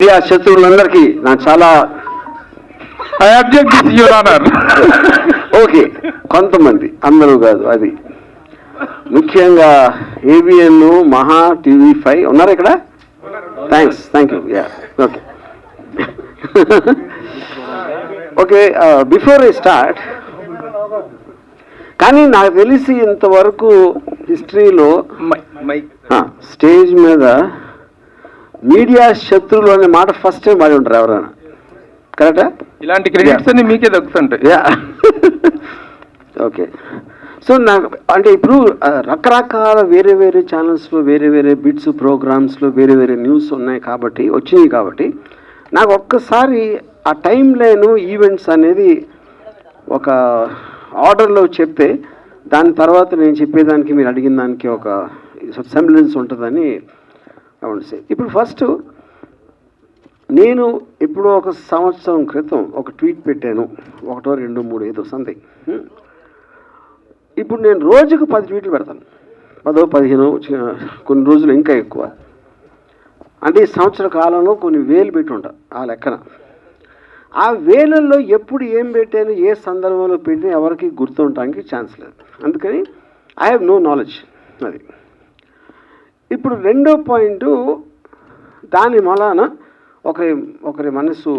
Media శత్రువులందరికీ నా చాలా I object this your honour okay కొంతమంది అందరూ కాదు అది. ముఖ్యంగా ఏబిఎన్ మహా టీవీ ఫైవ్ ఉన్నారు ఇక్కడ? Thanks thank you yeah okay okay before I start కానీ నాకు తెలిసి ఇంతవరకు హిస్టరీలో స్టేజ్ మీద మీడియా శత్రువులు అనే మాట ఫస్ట్ టైం వాడి ఉంటారు ఎవరైనా. కరెక్టా ఇలాంటి క్రెడిట్స్ అన్ని మీకే దొరుకుతుంటాయి యా ఓకే సో నాకు అంటే ఇప్పుడు రకరకాల వేరే వేరే ఛానల్స్లో వేరే వేరే బిట్స్ ప్రోగ్రామ్స్లో వేరే వేరే న్యూస్ ఉన్నాయి కాబట్టి వచ్చినాయి కాబట్టి నాకు ఒక్కసారి ఆ టైం లైన్ ఈవెంట్స్ అనేది ఒక ఆర్డర్లో చెప్తే దాని తర్వాత నేను చెప్పేదానికి మీరు అడిగిన దానికి ఒక సెంబ్లెన్స్ ఉంటుందని ఇప్పుడు ఫస్ట్ నేను ఇప్పుడు ఒక సంవత్సరం క్రితం ఒక ట్వీట్ పెట్టాను. ఒకటో రెండు మూడు ఏదో సంథింగ్ ఇప్పుడు నేను రోజుకు పది ట్వీట్లు పెడతాను. పదో పదిహేను కొన్ని రోజులు ఇంకా ఎక్కువ. అంటే ఈ సంవత్సర కాలంలో కొన్ని వేలు పెట్టి ఉంటా ఆ లెక్కన. ఆ వేలల్లో ఎప్పుడు ఏం పెట్టాను ఏ సందర్భంలో పెట్టినా ఎవరికి గుర్తుండటానికి ఛాన్స్ లేదు. అందుకని ఐ హ్యావ్ నో నాలెడ్జ్ అది. ఇప్పుడు రెండో పాయింట్ దాని మూలాన ఒకరి ఒకరి మనసు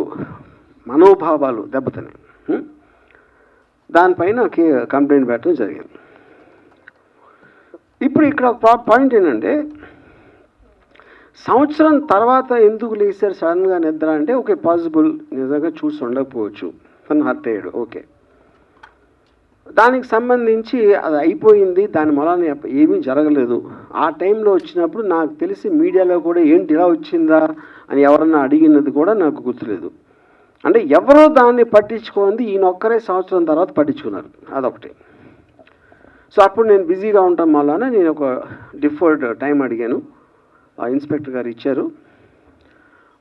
మనోభావాలు దెబ్బతిన్నాయి దానిపైన కంప్లైంట్ పెట్టడం జరిగింది. ఇప్పుడు ఇక్కడ ఒక పాయింట్ ఏంటంటే సంవత్సరం తర్వాత ఎందుకు లేచారు సడన్గా నిద్ర అంటే ఓకే పాసిబుల్ నిజంగా చూసి ఉండకపోవచ్చు. తను హర్ట్ అయ్యాడు. ఓకే. దానికి సంబంధించి అది అయిపోయింది దాని మూలాన ఏమీ జరగలేదు. ఆ టైంలో వచ్చినప్పుడు నాకు తెలిసి మీడియాలో కూడా ఏంటి ఇలా వచ్చిందా అని ఎవరన్నా అడిగినది కూడా నాకు గుర్తులేదు. అంటే ఎవరో దాన్ని పట్టించుకోంది ఈయన ఒక్కరే సంవత్సరం తర్వాత పట్టించుకున్నారు. అదొకటి. సో అప్పుడు నేను బిజీగా ఉండటం వలన నేను ఒక డిఫర్డ్ టైం అడిగాను. ఆ ఇన్స్పెక్టర్ గారు ఇచ్చారు.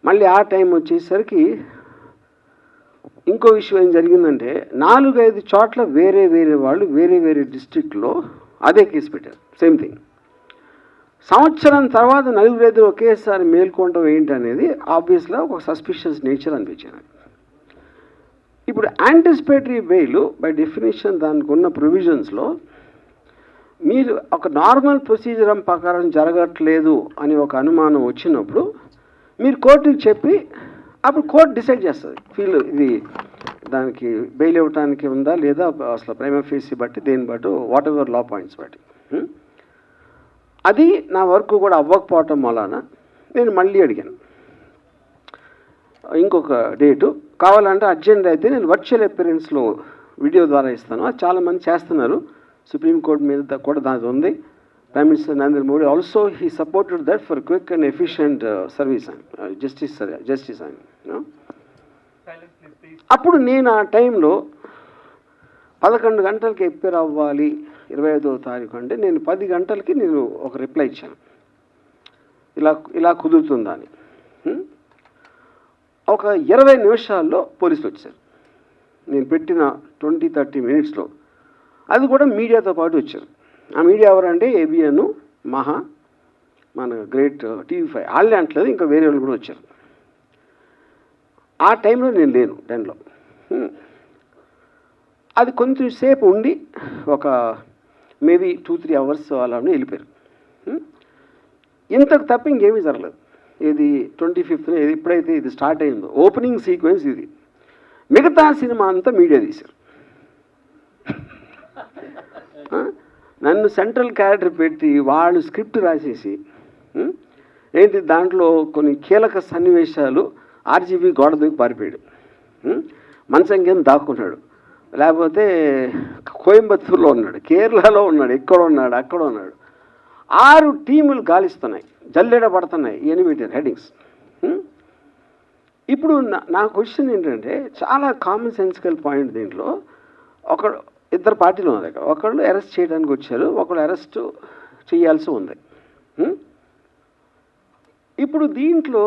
మళ్ళీ ఆ టైం వచ్చేసరికి ఇంకో విషయం ఏం జరిగిందంటే నాలుగైదు చోట్ల వేరే వేరే వాళ్ళు వేరే వేరే డిస్ట్రిక్ట్లో అదే కేసు పెట్టారు. Same thing. సంవత్సరం తర్వాత నలుగురు ఎదురు ఒకేసారి మేల్కొనడం ఏంటి అనేది ఆబ్వియస్గా ఒక సస్పిషియస్ నేచర్ అనిపించింది. ఇప్పుడు యాంటిసిపేటరీ బెయిల్ బై డెఫినేషన్ దానికి ఉన్న ప్రొవిజన్స్లో మీరు ఒక నార్మల్ ప్రొసీజర్ ప్రకారం జరగట్లేదు అని ఒక అనుమానం వచ్చినప్పుడు మీరు కోర్టుకి చెప్పి అప్పుడు కోర్టు డిసైడ్ చేస్తుంది. ఫీల్ ఇది దానికి బెయిల్ ఇవ్వడానికి ఉందా లేదా అసలు ప్రైమ్ ఫీసీ బట్టి దేని బట్టి వాట్ ఎవర్ లా పాయింట్స్ బట్టి hmm? అది నా వర్క్ కూడా అవ్వకపోవటం వలన నేను మళ్ళీ అడిగాను. ఇంకొక డేటు కావాలంటే అర్జెంట్ అయితే నేను వర్చువల్ అపిరెన్స్లో వీడియో ద్వారా ఇస్తాను. అది చాలామంది చేస్తున్నారు. సుప్రీంకోర్టు మీద కూడా దాని ఉంది. Prime minister Narendra Modi also quick and that for quick and efficient service justice. Uh, justice justice uh, know? అప్పుడు నేను ఆ టైంలో పదకొండు గంటలకి ఎప్పేర్ అవ్వాలి ఇరవై ఐదో తారీఖు అంటే నేను పది గంటలకి నేను ఒక రిప్లై ఇచ్చాను. ఇలా ఇలా కుదురుతుందా అని. ఒక ఇరవై నిమిషాల్లో పోలీసులు వచ్చారు. నేను పెట్టిన ట్వంటీ థర్టీ మినిట్స్లో. అది కూడా మీడియాతో పాటు వచ్చారు. ఆ మీడియా ఎవరంటే ఏబిఎన్ మహా మన గ్రేట్ టీవీ ఫైవ్. వాళ్ళే అంటలేదు ఇంకా వేరే వాళ్ళు కూడా వచ్చారు. ఆ టైంలో నేను లేను టెన్లో అది కొంచెం సేపు ఉండి ఒక మేబీ టూ త్రీ అవర్స్ అలా వెళ్ళిపోయారు. ఇంతకు తప్ప ఇంకేమీ జరగలేదు. ఇది ట్వంటీ ఫిఫ్త్ ఇది ఎప్పుడైతే ఇది స్టార్ట్ అయిందో ఓపెనింగ్ సీక్వెన్స్ ఇది. మిగతా సినిమా అంతా మీడియా తీశారు. నన్ను సెంట్రల్ క్యారెక్టర్ పెట్టి వాళ్ళు స్క్రిప్ట్ రాసేసి ఏంటి దాంట్లో కొన్ని కీలక సన్నివేశాలు ఆర్జీబీ గోడ దూకి పారిపోయాడు. మంచం కింద దాక్కున్నాడు లేకపోతే కోయంబత్తూరులో ఉన్నాడు కేరళలో ఉన్నాడు ఇక్కడ ఉన్నాడు అక్కడ ఉన్నాడు. ఆరు టీములు గాలిస్తున్నాయి జల్లెడ పడుతున్నాయి ఎనిమిది హెడింగ్స్ ఇప్పుడు నా నా క్వశ్చన్ ఏంటంటే చాలా కామన్ సెన్సికల్ పాయింట్ దీంట్లో ఒక ఇద్దరు పార్టీలు ఉన్నారు అక్కడ. ఒకళ్ళు అరెస్ట్ చేయడానికి వచ్చారు ఒకళ్ళు అరెస్ట్ చేయాల్సి ఉంది. ఇప్పుడు దీంట్లో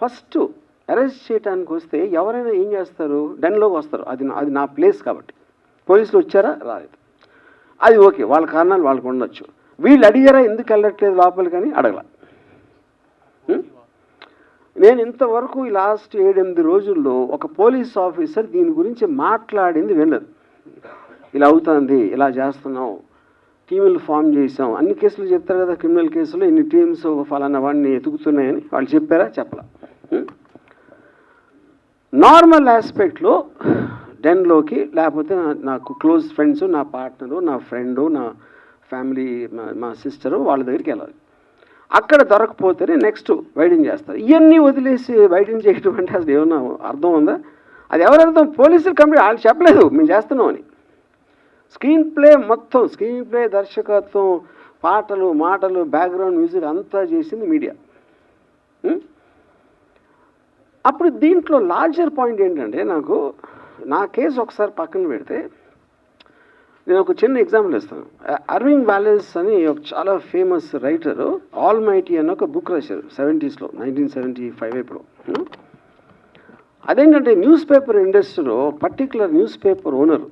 ఫస్ట్ అరెస్ట్ చేయడానికి వస్తే ఎవరైనా ఏం చేస్తారు? డెన్లోకి వస్తారు. అది అది నా ప్లేస్ కాబట్టి. పోలీసులు వచ్చారా? రాలేదు. అది ఓకే వాళ్ళ కారణాలు వాళ్ళకు ఉండొచ్చు. వీళ్ళు అడిగారా ఎందుకు వెళ్ళట్లేదు లోపలికి కానీ అడగల. నేను ఇంతవరకు ఈ లాస్ట్ ఏడెనిమిది రోజుల్లో ఒక పోలీస్ ఆఫీసర్ దీని గురించి మాట్లాడింది వినలేదు. ఇలా అవుతుంది ఇలా చేస్తున్నాం టీములు ఫామ్ చేసాం అన్ని కేసులు చెప్తారు కదా క్రిమినల్ కేసులు ఇన్ని టీమ్స్ ఫలానా వాడిని ఎతుకుతున్నాయని వాళ్ళు చెప్పారా? చెప్పలా. నార్మల్ ఆస్పెక్ట్లో డెన్లోకి లేకపోతే నాకు క్లోజ్ ఫ్రెండ్స్ నా పార్ట్నరు నా ఫ్రెండు నా ఫ్యామిలీ మా- మా సిస్టరు వాళ్ళ దగ్గరికి వెళ్ళాలి. అక్కడ దొరకపోతేనే నెక్స్ట్ వైడింగ్ చేస్తారు. ఇవన్నీ వదిలేసి వైడింగ్ చేయడం అంటే అసలు ఏమన్నా అర్థం ఉందా? అది ఎవరు అర్థం పోలీసులు కంప్లీట్ వాళ్ళు చెప్పలేదు మేము చేస్తున్నాం అని. స్క్రీన్ ప్లే మొత్తం స్క్రీన్ ప్లే దర్శకత్వం పాటలు మాటలు బ్యాక్గ్రౌండ్ మ్యూజిక్ అంతా చేసింది మీడియా. అప్పుడు దీంట్లో లార్జర్ పాయింట్ ఏంటంటే నాకు నా కేసు ఒకసారి పక్కన పెడితే నేను ఒక చిన్న ఎగ్జాంపుల్ ఇస్తాను. అర్వింగ్ అరవింద్ వ్యాలెస్ అని ఒక చాలా ఫేమస్ రైటరు ఆల్ మైటీ అని ఒక బుక్ రాశారు సెవెంటీస్లో నైన్టీన్ సెవెంటీ ఫైవ్ ఇప్పుడు అదేంటంటే న్యూస్ పేపర్ ఇండస్ట్రీలో పర్టికులర్ న్యూస్ పేపర్ ఓనర్.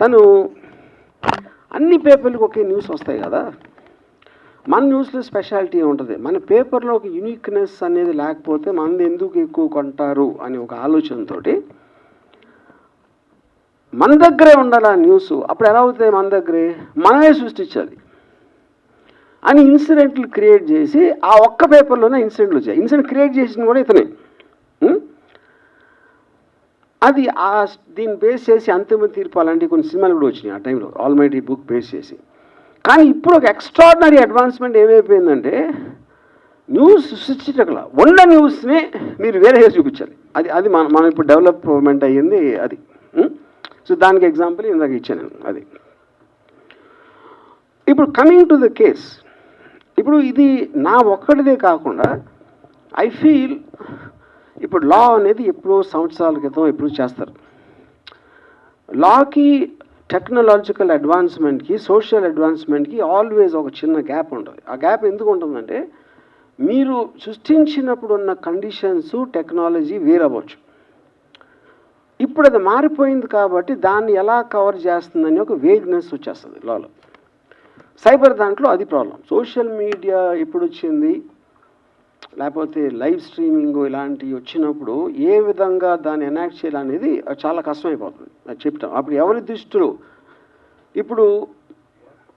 తను అన్ని పేపర్లకు ఒకే న్యూస్ వస్తాయి కదా. మన న్యూస్లో స్పెషాలిటీ ఉంటుంది మన పేపర్లో ఒక యూనిక్నెస్ అనేది లేకపోతే మనది ఎందుకు ఎక్కువ కొంటారు అని ఒక ఆలోచనతోటి మన దగ్గరే ఉండాలి ఆ న్యూస్. అప్పుడు ఎలా అవుతాయి మన దగ్గరే? మనమే సృష్టించాలి. అని ఇన్సిడెంట్లు క్రియేట్ చేసి ఆ ఒక్క పేపర్లోనే ఇన్సిడెంట్లు వచ్చాయి. ఇన్సిడెంట్ క్రియేట్ చేసింది కూడా ఇతనే. అది ఆ దీన్ని బేస్ చేసి అంతిమ తీర్పు అలాంటి కొన్ని సినిమాలు కూడా వచ్చినాయి ఆ టైంలో ఆల్మైటీ బుక్ బేస్ చేసి. కానీ ఇప్పుడు ఒక ఎక్స్ట్రాడినరీ అడ్వాన్స్మెంట్ ఏమైపోయిందంటే న్యూస్ సృష్టించగల ఉన్న న్యూస్ని మీరు వేరే చూపించాలి. అది అది మన మనం ఇప్పుడు డెవలప్మెంట్ అయ్యింది అది. Hmm? సో దానికి ఎగ్జాంపుల్ ఇందాక ఇచ్చాను నేను. అది. ఇప్పుడు కమింగ్ టు ద కేస్ ఇప్పుడు ఇది నా ఒక్కడిదే కాకుండా ఐ ఫీల్ ఇప్పుడు లా అనేది ఎప్పుడో సంవత్సరాల క్రితం ఎప్పుడు చేస్తారు. లాకి టెక్నాలజికల్ అడ్వాన్స్మెంట్కి సోషల్ అడ్వాన్స్మెంట్కి ఆల్వేస్ ఒక చిన్న గ్యాప్ ఉంటుంది. ఆ గ్యాప్ ఎందుకు ఉంటుందంటే మీరు సృష్టించినప్పుడు ఉన్న కండిషన్స్ టెక్నాలజీ వేరవ్వచ్చు ఇప్పుడు అది మారిపోయింది కాబట్టి దాన్ని ఎలా కవర్ చేస్తుందని ఒక వేగ్నెస్ వచ్చేస్తుంది లాలో. సైబర్ దాంట్లో అది ప్రాబ్లం. సోషల్ మీడియా ఎప్పుడు వచ్చింది లేకపోతే లైవ్ స్ట్రీమింగ్ ఇలాంటివి వచ్చినప్పుడు ఏ విధంగా దాన్ని ఎనాక్ట్ చేయాలనేది చాలా కష్టమైపోతుంది. అది చెప్తాం అప్పుడు ఎవరి దృష్టిలో ఇప్పుడు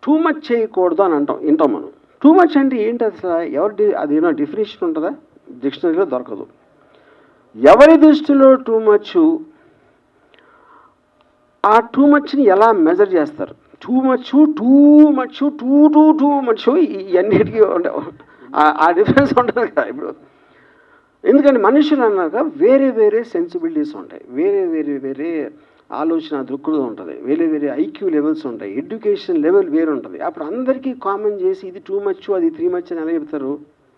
టూ మచ్ చేయకూడదు అని అంటాం వింటాం మనం. టూ మచ్ అంటే ఏంటి అసలు ఎవరి అది ఏమైనా డెఫినేషన్ ఉంటుందా? డిక్షనరీలో దొరకదు. ఎవరి దృష్టిలో టూ మచ్ ఆ టూ మచ్ని ఎలా మెజర్ చేస్తారు? Too much too much too too too much ఇవన్నిటికీ ఉండే ఆ- డిఫరెన్స్ ఉంటుంది కదా ఇప్పుడు. ఎందుకంటే మనుషులు అన్నాక వేరే వేరే సెన్సిబిలిటీస్ ఉంటాయి. వేరే వేరే వేరే ఆలోచన దృక్పథం ఉంటుంది. వేరే వేరే ఐక్యూ లెవెల్స్ ఉంటాయి. ఎడ్యుకేషన్ లెవెల్ వేరు ఉంటుంది అప్పుడు అందరికీ కామన్ చేసి ఇది టూ మచ్ అది త్రీ మచ్ అని ఎలా చెప్తారు?